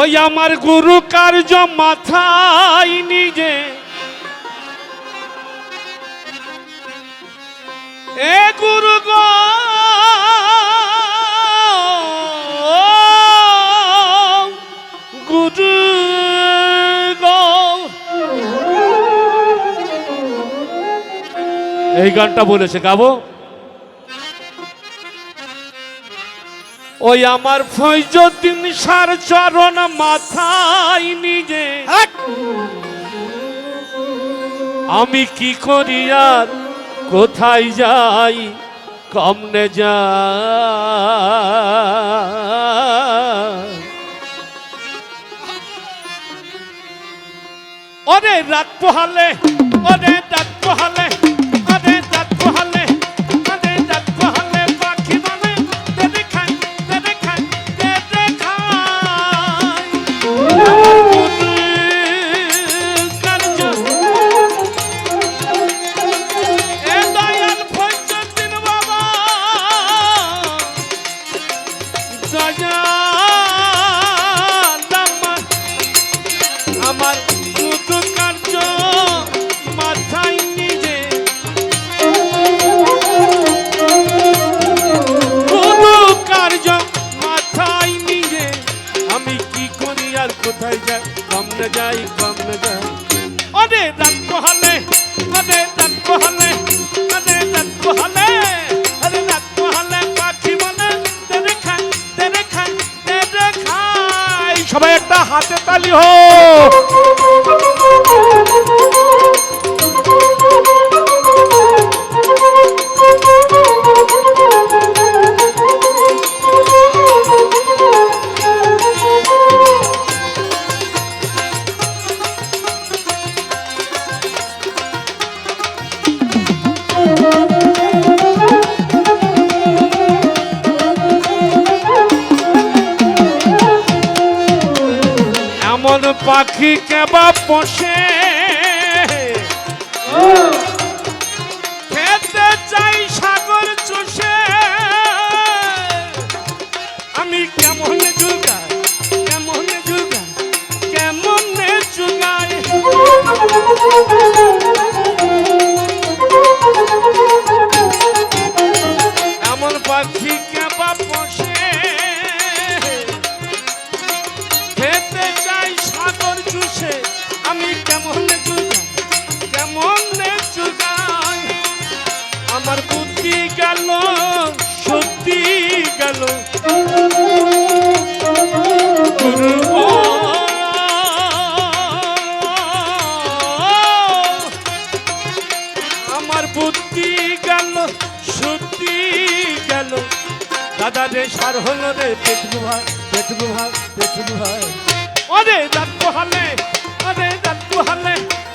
ওই আমার গুরু কার্য মাথায় নিজে। এ গুরু গো গুরু এই গানটা বলেছে গাবো। ওই আমার ফৈজদিন সার চরণ মাথায় নিজে। আমি কি করি আর কোথায় যাই কমনে যা। ওরে রাত পোহালে ওরে রাত পোহালে No. সবাই একটা হাতে তালি হোক এমন পাখি কেবা পোষে। আমি কেমন কেমন চুগাই আমার বুদ্ধি গেল, সত্যি গেল। আমার বুদ্ধি গেল, সত্যি গেল। দাদা রে সার হলো রে পেটু ভাই পেটু ভাই পেটু ভাই। ওরে দাঁত পোহালে ওরে দাঁত পোহালে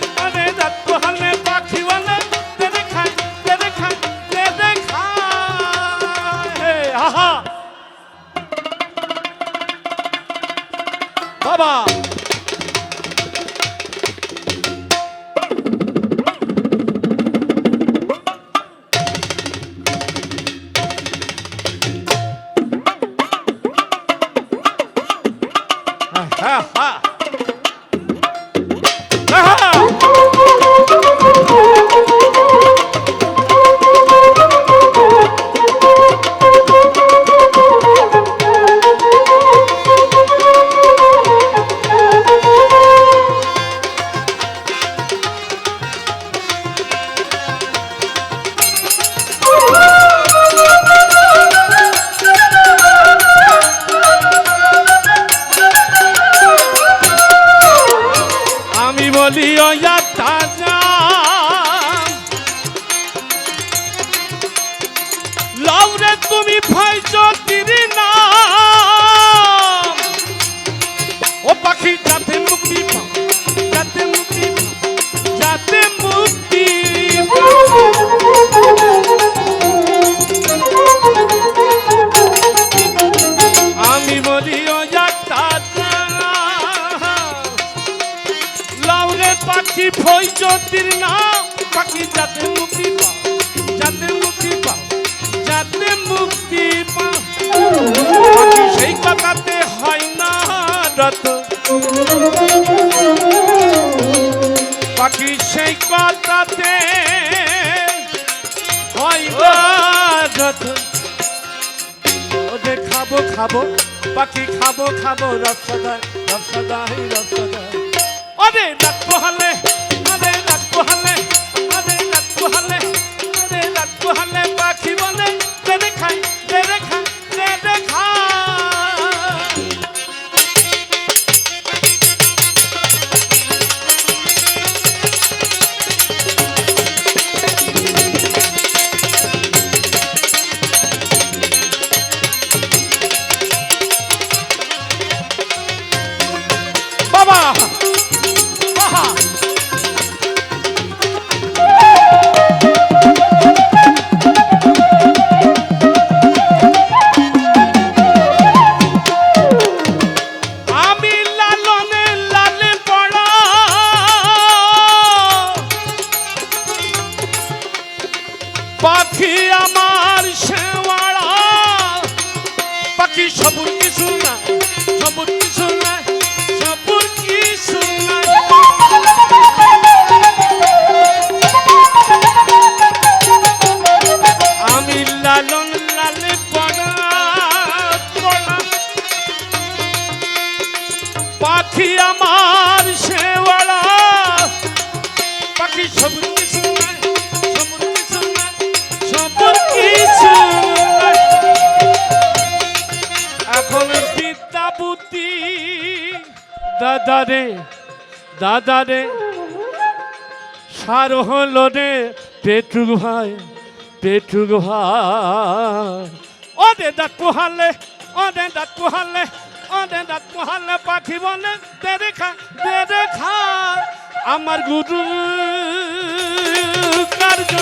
ভই জ্যোতির নাম পাখি যাতে মুক্তি পাও যাতে মুক্তি পাও যাতে মুক্তি পাখি সেই কথাতে হয় না যত পাখি সেই কথাতে হয় না যত ওদের খাব খাব, পাখি খাব খাব রসদাই রসদাই রসদাই ওরে রাত পোহালে ওরে রাত পোহালে ওরে রাত পোহালে। দাদা রে সার হলো রে পেটুক ভাই পেটুক ভাই। ও দে দাঁত পোহালে দে দাঁত পোহালে দে দাঁত পোহালে পাখি বলে দে দেখা খা দে রে খা আমার গুরু কার্য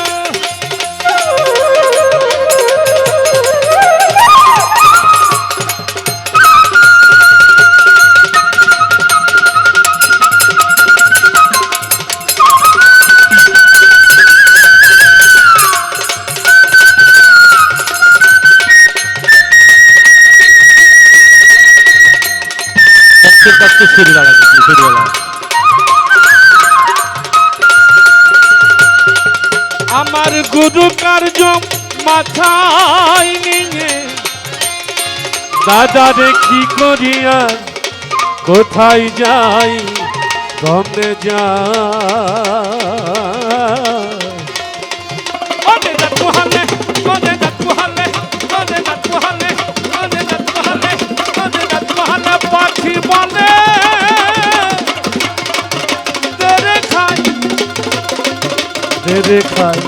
আমার গুরু কার্য মাথায় নিয়ে। দাদারে কি করিয়া কোথায় যাই? গমে যাই। ওরে দাঁত তেরে খাই